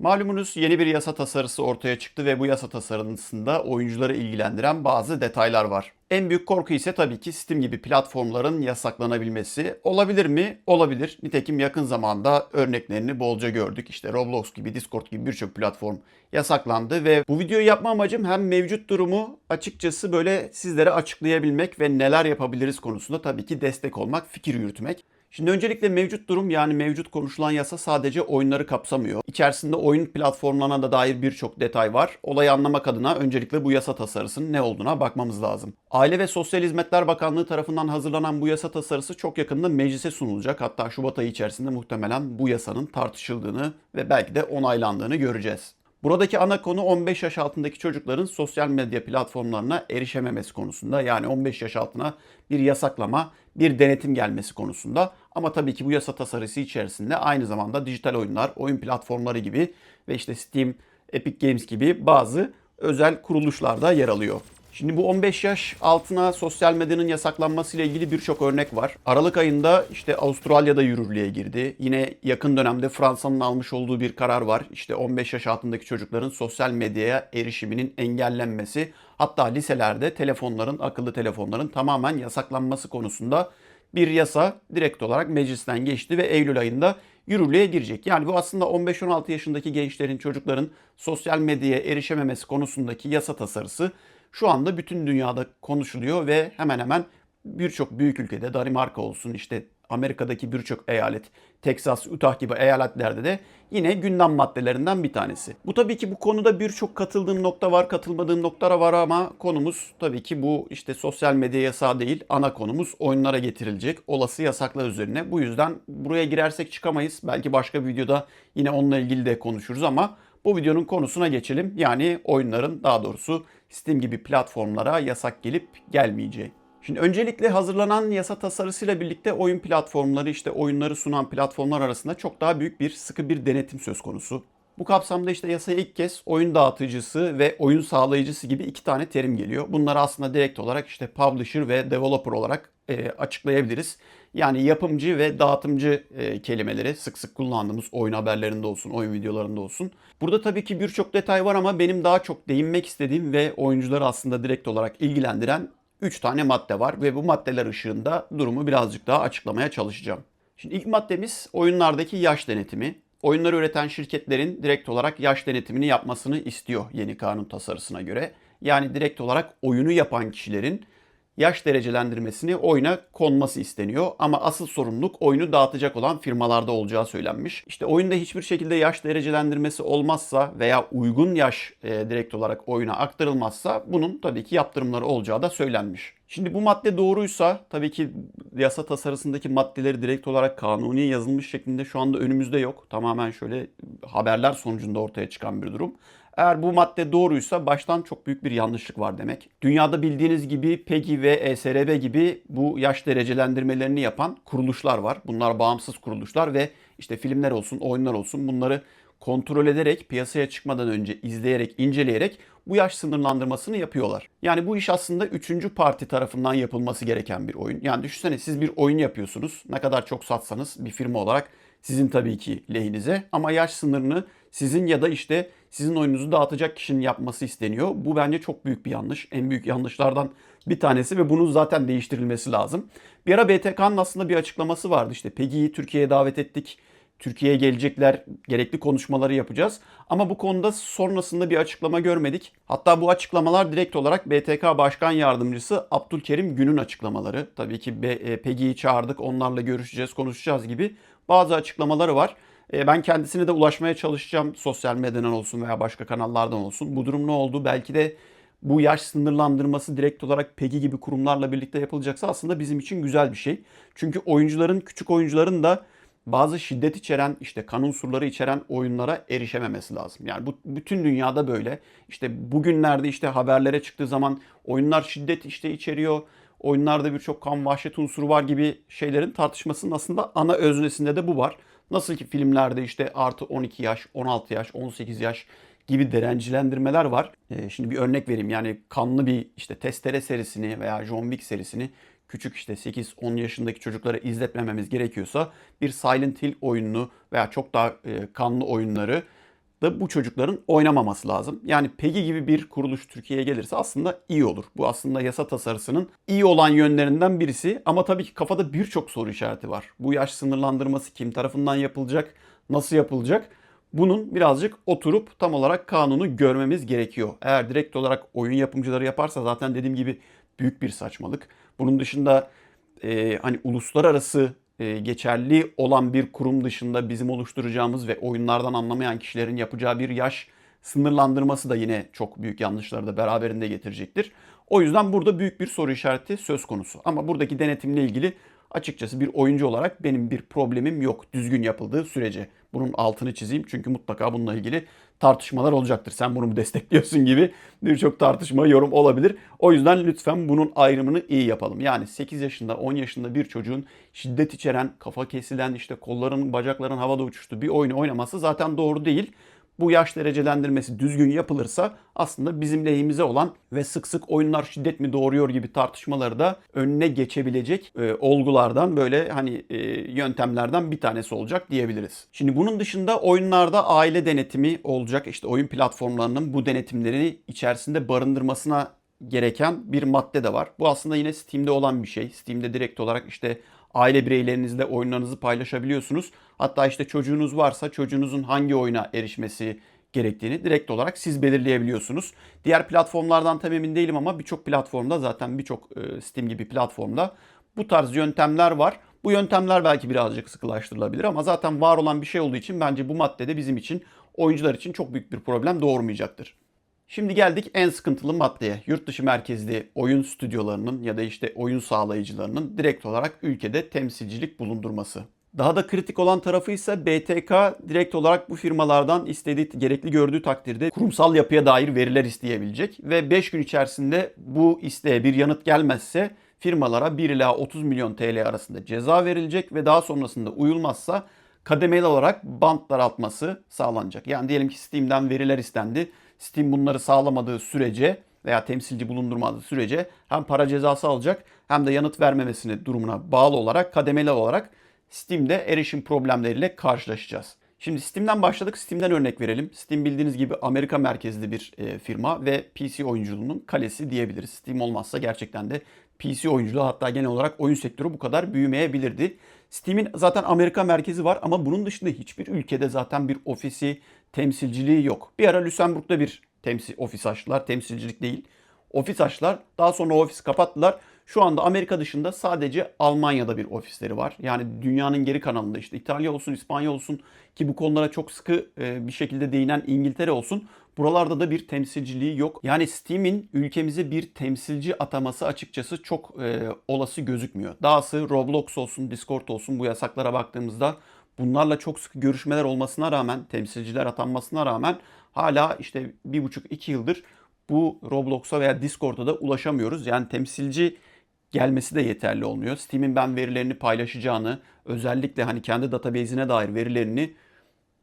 Malumunuz yeni bir yasa tasarısı ortaya çıktı ve bu yasa tasarısında oyuncuları ilgilendiren bazı detaylar var. En büyük korku ise tabii ki Steam gibi platformların yasaklanabilmesi. Olabilir mi? Olabilir. Nitekim yakın zamanda örneklerini bolca gördük. İşte Roblox gibi, Discord gibi birçok platform yasaklandı ve bu videoyu yapma amacım hem mevcut durumu açıkçası böyle sizlere açıklayabilmek ve neler yapabiliriz konusunda tabii ki destek olmak, fikir yürütmek. Şimdi öncelikle mevcut durum yani mevcut konuşulan yasa sadece oyunları kapsamıyor. İçerisinde oyun platformlarına da dair birçok detay var. Olayı anlamak adına öncelikle bu yasa tasarısının ne olduğuna bakmamız lazım. Aile ve Sosyal Hizmetler Bakanlığı tarafından hazırlanan bu yasa tasarısı çok yakında meclise sunulacak. Hatta Şubat ayı içerisinde muhtemelen bu yasanın tartışıldığını ve belki de onaylandığını göreceğiz. Buradaki ana konu 15 yaş altındaki çocukların sosyal medya platformlarına erişememesi konusunda. Yani 15 yaş altına bir yasaklama, bir denetim gelmesi konusunda. Ama tabii ki bu yasa tasarısı içerisinde aynı zamanda dijital oyunlar, oyun platformları gibi ve işte Steam, Epic Games gibi bazı özel kuruluşlar da yer alıyor. Şimdi bu 15 yaş altına sosyal medyanın yasaklanması ile ilgili birçok örnek var. Aralık ayında işte Avustralya'da yürürlüğe girdi. Yine yakın dönemde Fransa'nın almış olduğu bir karar var. İşte 15 yaş altındaki çocukların sosyal medyaya erişiminin engellenmesi, hatta liselerde telefonların, akıllı telefonların tamamen yasaklanması konusunda bir yasa direkt olarak meclisten geçti ve Eylül ayında yürürlüğe girecek. Yani bu aslında 15-16 yaşındaki gençlerin, çocukların sosyal medyaya erişememesi konusundaki yasa tasarısı şu anda bütün dünyada konuşuluyor ve hemen hemen birçok büyük ülkede Danimarka olsun işte Amerika'daki birçok eyalet, Texas, Utah gibi eyaletlerde de yine gündem maddelerinden bir tanesi. Bu tabii ki bu konuda birçok katıldığım nokta var, katılmadığım noktalar var ama konumuz tabii ki bu işte sosyal medya yasağı değil, ana konumuz oyunlara getirilecek olası yasaklar üzerine. Bu yüzden buraya girersek çıkamayız. Belki başka bir videoda yine onunla ilgili de konuşuruz ama bu videonun konusuna geçelim. Yani oyunların daha doğrusu Steam gibi platformlara yasak gelip gelmeyeceği. Şimdi öncelikle hazırlanan yasa tasarısıyla birlikte oyun platformları işte oyunları sunan platformlar arasında çok daha büyük bir sıkı bir denetim söz konusu. Bu kapsamda işte yasaya ilk kez oyun dağıtıcısı ve oyun sağlayıcısı gibi iki tane terim geliyor. Bunları aslında direkt olarak işte publisher ve developer olarak e, açıklayabiliriz. Yani yapımcı ve dağıtımcı e, kelimeleri sık sık kullandığımız oyun haberlerinde olsun, oyun videolarında olsun. Burada tabii ki birçok detay var ama benim daha çok değinmek istediğim ve oyuncuları aslında direkt olarak ilgilendiren 3 tane madde var ve bu maddeler ışığında durumu birazcık daha açıklamaya çalışacağım. Şimdi ilk maddemiz oyunlardaki yaş denetimi. Oyunları üreten şirketlerin direkt olarak yaş denetimini yapmasını istiyor yeni kanun tasarısına göre. Yani direkt olarak oyunu yapan kişilerin yaş derecelendirmesini oyuna konması isteniyor. Ama asıl sorumluluk oyunu dağıtacak olan firmalarda olacağı söylenmiş. İşte oyunda hiçbir şekilde yaş derecelendirmesi olmazsa veya uygun yaş e, direkt olarak oyuna aktarılmazsa bunun tabii ki yaptırımları olacağı da söylenmiş. Şimdi bu madde doğruysa tabii ki yasa tasarısındaki maddeleri direkt olarak kanuni yazılmış şeklinde şu anda önümüzde yok. Tamamen şöyle haberler sonucunda ortaya çıkan bir durum. Eğer bu madde doğruysa baştan çok büyük bir yanlışlık var demek. Dünyada bildiğiniz gibi PEGI ve ESRB gibi bu yaş derecelendirmelerini yapan kuruluşlar var. Bunlar bağımsız kuruluşlar ve işte filmler olsun, oyunlar olsun bunları kontrol ederek, piyasaya çıkmadan önce izleyerek, inceleyerek bu yaş sınırlandırmasını yapıyorlar. Yani bu iş aslında üçüncü parti tarafından yapılması gereken bir oyun. Yani düşünsene siz bir oyun yapıyorsunuz. Ne kadar çok satsanız bir firma olarak sizin tabii ki lehinize ama yaş sınırını sizin ya da işte sizin oyununuzu dağıtacak kişinin yapması isteniyor. Bu bence çok büyük bir yanlış. En büyük yanlışlardan bir tanesi ve bunun zaten değiştirilmesi lazım. Bir ara BTK'nın aslında bir açıklaması vardı. İşte PEGI'yi Türkiye'ye davet ettik. Türkiye'ye gelecekler, gerekli konuşmaları yapacağız. Ama bu konuda sonrasında bir açıklama görmedik. Hatta bu açıklamalar direkt olarak BTK Başkan Yardımcısı Abdülkerim Gün'ün açıklamaları. Tabii ki PEGI'yi çağırdık, onlarla görüşeceğiz, konuşacağız gibi bazı açıklamaları var. E, ben kendisine de ulaşmaya çalışacağım sosyal medyadan olsun veya başka kanallardan olsun. Bu durum ne oldu? Belki de bu yaş sınırlandırması direkt olarak PEGI gibi kurumlarla birlikte yapılacaksa aslında bizim için güzel bir şey. Çünkü oyuncuların, küçük oyuncuların da bazı şiddet içeren, işte kan unsurları içeren oyunlara erişememesi lazım. Yani bu bütün dünyada böyle. İşte bugünlerde işte haberlere çıktığı zaman oyunlar şiddet işte içeriyor. Oyunlarda birçok kan vahşet unsuru var gibi şeylerin tartışmasının aslında ana öznesinde de bu var. Nasıl ki filmlerde işte artı 12 yaş, 16 yaş, 18 yaş gibi direncilendirmeler var. Ee, şimdi bir örnek vereyim. Yani kanlı bir işte Testere serisini veya John Wick serisini küçük işte 8-10 yaşındaki çocuklara izletmememiz gerekiyorsa bir Silent Hill oyununu veya çok daha e, kanlı oyunları da bu çocukların oynamaması lazım. Yani PEGI gibi bir kuruluş Türkiye'ye gelirse aslında iyi olur. Bu aslında yasa tasarısının iyi olan yönlerinden birisi ama tabii ki kafada birçok soru işareti var. Bu yaş sınırlandırması kim tarafından yapılacak, nasıl yapılacak? Bunun birazcık oturup tam olarak kanunu görmemiz gerekiyor. Eğer direkt olarak oyun yapımcıları yaparsa zaten dediğim gibi büyük bir saçmalık. Bunun dışında e, hani uluslararası geçerli olan bir kurum dışında bizim oluşturacağımız ve oyunlardan anlamayan kişilerin yapacağı bir yaş sınırlandırması da yine çok büyük yanlışları da beraberinde getirecektir. O yüzden burada büyük bir soru işareti söz konusu. Ama buradaki denetimle ilgili açıkçası bir oyuncu olarak benim bir problemim yok düzgün yapıldığı sürece. Bunun altını çizeyim çünkü mutlaka bununla ilgili tartışmalar olacaktır. Sen bunu mu destekliyorsun gibi birçok tartışma, yorum olabilir. O yüzden lütfen bunun ayrımını iyi yapalım. Yani 8 yaşında, 10 yaşında bir çocuğun şiddet içeren, kafa kesilen, işte kolların, bacakların havada uçuştuğu bir oyunu oynaması zaten doğru değil bu yaş derecelendirmesi düzgün yapılırsa aslında bizim lehimize olan ve sık sık oyunlar şiddet mi doğuruyor gibi tartışmaları da önüne geçebilecek e, olgulardan böyle hani e, yöntemlerden bir tanesi olacak diyebiliriz. Şimdi bunun dışında oyunlarda aile denetimi olacak. İşte oyun platformlarının bu denetimleri içerisinde barındırmasına gereken bir madde de var. Bu aslında yine Steam'de olan bir şey. Steam'de direkt olarak işte aile bireylerinizle oyunlarınızı paylaşabiliyorsunuz. Hatta işte çocuğunuz varsa çocuğunuzun hangi oyuna erişmesi gerektiğini direkt olarak siz belirleyebiliyorsunuz. Diğer platformlardan tam emin değilim ama birçok platformda zaten birçok e, Steam gibi platformda bu tarz yöntemler var. Bu yöntemler belki birazcık sıkılaştırılabilir ama zaten var olan bir şey olduğu için bence bu maddede bizim için oyuncular için çok büyük bir problem doğurmayacaktır. Şimdi geldik en sıkıntılı maddeye. Yurt dışı merkezli oyun stüdyolarının ya da işte oyun sağlayıcılarının direkt olarak ülkede temsilcilik bulundurması. Daha da kritik olan tarafı ise BTK direkt olarak bu firmalardan istediği, gerekli gördüğü takdirde kurumsal yapıya dair veriler isteyebilecek ve 5 gün içerisinde bu isteğe bir yanıt gelmezse firmalara 1 ila 30 milyon TL arasında ceza verilecek ve daha sonrasında uyulmazsa kademeli olarak bant daraltması sağlanacak. Yani diyelim ki Steam'den veriler istendi. Steam bunları sağlamadığı sürece veya temsilci bulundurmadığı sürece hem para cezası alacak hem de yanıt vermemesine durumuna bağlı olarak kademeli olarak Steam'de erişim problemleriyle karşılaşacağız. Şimdi Steam'den başladık. Steam'den örnek verelim. Steam bildiğiniz gibi Amerika merkezli bir e, firma ve PC oyunculuğunun kalesi diyebiliriz. Steam olmazsa gerçekten de PC oyunculuğu hatta genel olarak oyun sektörü bu kadar büyümeyebilirdi. Steam'in zaten Amerika merkezi var ama bunun dışında hiçbir ülkede zaten bir ofisi, temsilciliği yok. Bir ara Lüsemburg'da bir temsil, ofis açtılar. Temsilcilik değil. Ofis açtılar. Daha sonra o ofisi kapattılar. Şu anda Amerika dışında sadece Almanya'da bir ofisleri var. Yani dünyanın geri kanalında işte İtalya olsun, İspanya olsun ki bu konulara çok sıkı e, bir şekilde değinen İngiltere olsun. Buralarda da bir temsilciliği yok. Yani Steam'in ülkemize bir temsilci ataması açıkçası çok e, olası gözükmüyor. Dahası Roblox olsun, Discord olsun bu yasaklara baktığımızda bunlarla çok sıkı görüşmeler olmasına rağmen, temsilciler atanmasına rağmen hala işte bir buçuk iki yıldır bu Roblox'a veya Discord'a da ulaşamıyoruz. Yani temsilci gelmesi de yeterli olmuyor. Steam'in ben verilerini paylaşacağını, özellikle hani kendi database'ine dair verilerini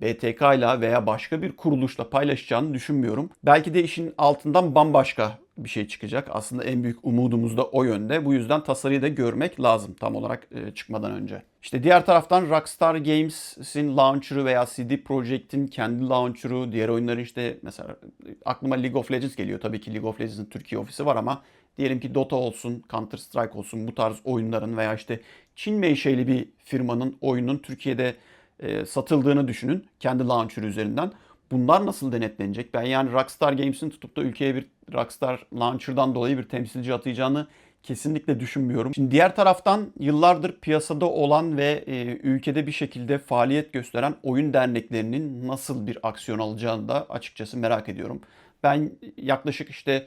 BTK ile veya başka bir kuruluşla paylaşacağını düşünmüyorum. Belki de işin altından bambaşka bir şey çıkacak. Aslında en büyük umudumuz da o yönde. Bu yüzden tasarıyı da görmek lazım tam olarak e, çıkmadan önce. İşte diğer taraftan Rockstar Games'in launcher'ı veya CD Projekt'in kendi launcher'ı, diğer oyunları işte mesela aklıma League of Legends geliyor. Tabii ki League of Legends'ın Türkiye ofisi var ama diyelim ki Dota olsun, Counter Strike olsun bu tarz oyunların veya işte Çin menşeli bir firmanın oyunun Türkiye'de e, satıldığını düşünün kendi launcher üzerinden. Bunlar nasıl denetlenecek? Ben yani Rockstar Games'in tutup da ülkeye bir Rockstar Launcher'dan dolayı bir temsilci atayacağını kesinlikle düşünmüyorum. Şimdi diğer taraftan yıllardır piyasada olan ve e, ülkede bir şekilde faaliyet gösteren oyun derneklerinin nasıl bir aksiyon alacağını da açıkçası merak ediyorum. Ben yaklaşık işte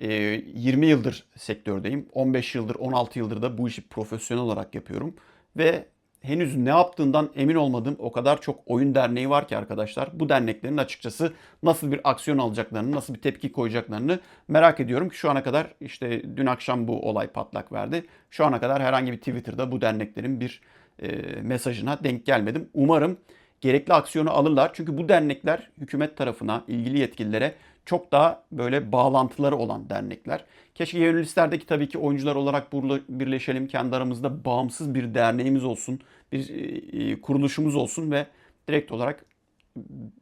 20 e, yıldır sektördeyim. 15 yıldır, 16 yıldır da bu işi profesyonel olarak yapıyorum. Ve henüz ne yaptığından emin olmadığım o kadar çok oyun derneği var ki arkadaşlar. Bu derneklerin açıkçası nasıl bir aksiyon alacaklarını, nasıl bir tepki koyacaklarını merak ediyorum ki şu ana kadar işte dün akşam bu olay patlak verdi. Şu ana kadar herhangi bir Twitter'da bu derneklerin bir e, mesajına denk gelmedim. Umarım gerekli aksiyonu alırlar. Çünkü bu dernekler hükümet tarafına, ilgili yetkililere çok daha böyle bağlantıları olan dernekler. Keşke gönüllülüklerdeki tabii ki oyuncular olarak birleşelim. Kendi aramızda bağımsız bir derneğimiz olsun. Bir e, e, kuruluşumuz olsun ve direkt olarak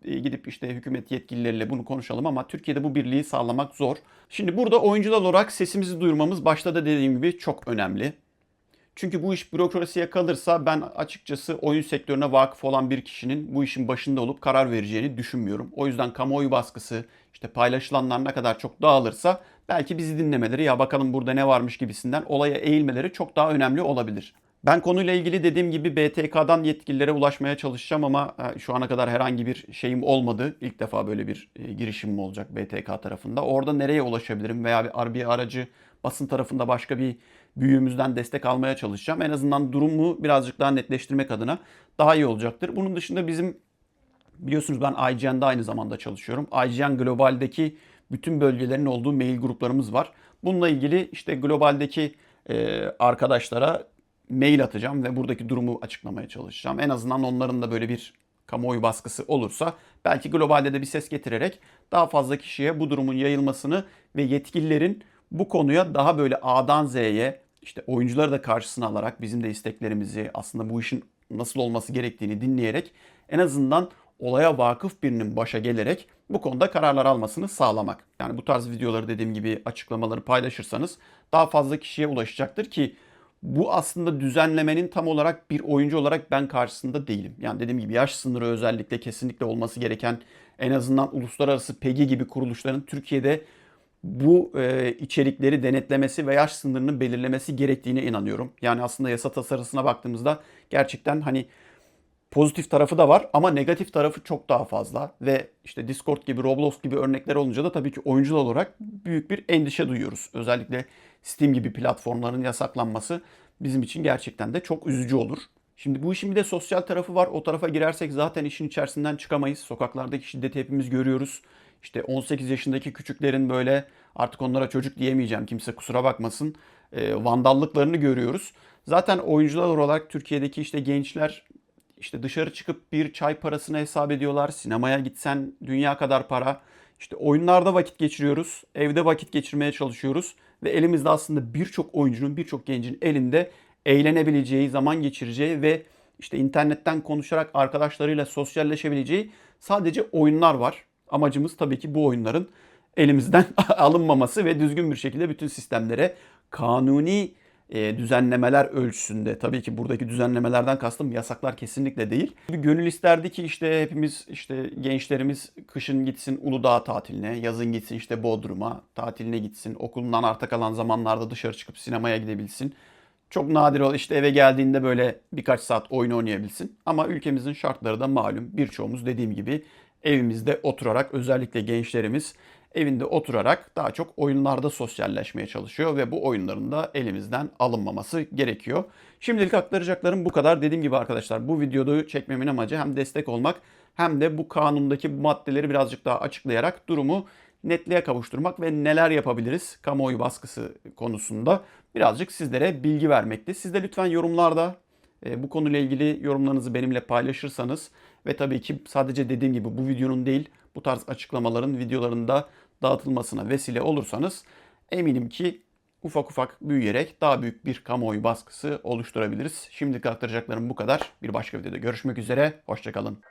e, gidip işte hükümet yetkilileriyle bunu konuşalım ama Türkiye'de bu birliği sağlamak zor. Şimdi burada oyuncular olarak sesimizi duyurmamız başta da dediğim gibi çok önemli. Çünkü bu iş bürokrasiye kalırsa ben açıkçası oyun sektörüne vakıf olan bir kişinin bu işin başında olup karar vereceğini düşünmüyorum. O yüzden kamuoyu baskısı, işte paylaşılanlar ne kadar çok dağılırsa belki bizi dinlemeleri ya bakalım burada ne varmış gibisinden olaya eğilmeleri çok daha önemli olabilir. Ben konuyla ilgili dediğim gibi BTK'dan yetkililere ulaşmaya çalışacağım ama e, şu ana kadar herhangi bir şeyim olmadı. İlk defa böyle bir e, girişimim olacak BTK tarafında. Orada nereye ulaşabilirim veya bir, bir aracı basın tarafında başka bir büyüğümüzden destek almaya çalışacağım. En azından durumu birazcık daha netleştirmek adına daha iyi olacaktır. Bunun dışında bizim biliyorsunuz ben IGN'de aynı zamanda çalışıyorum. IGN Global'deki bütün bölgelerin olduğu mail gruplarımız var. Bununla ilgili işte globaldeki e, arkadaşlara mail atacağım ve buradaki durumu açıklamaya çalışacağım. En azından onların da böyle bir kamuoyu baskısı olursa belki globalde de bir ses getirerek daha fazla kişiye bu durumun yayılmasını ve yetkililerin bu konuya daha böyle A'dan Z'ye işte oyuncuları da karşısına alarak bizim de isteklerimizi aslında bu işin nasıl olması gerektiğini dinleyerek en azından olaya vakıf birinin başa gelerek bu konuda kararlar almasını sağlamak. Yani bu tarz videoları dediğim gibi açıklamaları paylaşırsanız daha fazla kişiye ulaşacaktır ki bu aslında düzenlemenin tam olarak bir oyuncu olarak ben karşısında değilim. Yani dediğim gibi yaş sınırı özellikle kesinlikle olması gereken en azından uluslararası PEGI gibi kuruluşların Türkiye'de bu e, içerikleri denetlemesi ve yaş sınırını belirlemesi gerektiğine inanıyorum. Yani aslında yasa tasarısına baktığımızda gerçekten hani pozitif tarafı da var ama negatif tarafı çok daha fazla ve işte Discord gibi Roblox gibi örnekler olunca da tabii ki oyuncular olarak büyük bir endişe duyuyoruz. Özellikle Steam gibi platformların yasaklanması bizim için gerçekten de çok üzücü olur. Şimdi bu işin bir de sosyal tarafı var. O tarafa girersek zaten işin içerisinden çıkamayız. Sokaklardaki şiddeti hepimiz görüyoruz. İşte 18 yaşındaki küçüklerin böyle artık onlara çocuk diyemeyeceğim kimse kusura bakmasın. E, vandallıklarını görüyoruz. Zaten oyuncular olarak Türkiye'deki işte gençler işte dışarı çıkıp bir çay parasını hesap ediyorlar. Sinemaya gitsen dünya kadar para. İşte oyunlarda vakit geçiriyoruz. Evde vakit geçirmeye çalışıyoruz. Ve elimizde aslında birçok oyuncunun, birçok gencin elinde eğlenebileceği, zaman geçireceği ve işte internetten konuşarak arkadaşlarıyla sosyalleşebileceği sadece oyunlar var. Amacımız tabii ki bu oyunların elimizden alınmaması ve düzgün bir şekilde bütün sistemlere kanuni e, düzenlemeler ölçüsünde tabii ki buradaki düzenlemelerden kastım yasaklar kesinlikle değil. Bir gönül isterdi ki işte hepimiz işte gençlerimiz kışın gitsin Uludağ tatiline, yazın gitsin işte Bodrum'a tatiline gitsin, okulundan arta kalan zamanlarda dışarı çıkıp sinemaya gidebilsin. Çok nadir ol işte eve geldiğinde böyle birkaç saat oyun oynayabilsin. Ama ülkemizin şartları da malum. Birçoğumuz dediğim gibi evimizde oturarak özellikle gençlerimiz evinde oturarak daha çok oyunlarda sosyalleşmeye çalışıyor ve bu oyunların da elimizden alınmaması gerekiyor. Şimdilik aktaracaklarım bu kadar. Dediğim gibi arkadaşlar bu videoyu çekmemin amacı hem destek olmak hem de bu kanundaki maddeleri birazcık daha açıklayarak durumu netliğe kavuşturmak ve neler yapabiliriz kamuoyu baskısı konusunda birazcık sizlere bilgi vermekti. Siz de lütfen yorumlarda e, bu konuyla ilgili yorumlarınızı benimle paylaşırsanız ve tabii ki sadece dediğim gibi bu videonun değil bu tarz açıklamaların videolarında dağıtılmasına vesile olursanız eminim ki ufak ufak büyüyerek daha büyük bir kamuoyu baskısı oluşturabiliriz. Şimdilik aktaracaklarım bu kadar. Bir başka videoda görüşmek üzere. Hoşçakalın.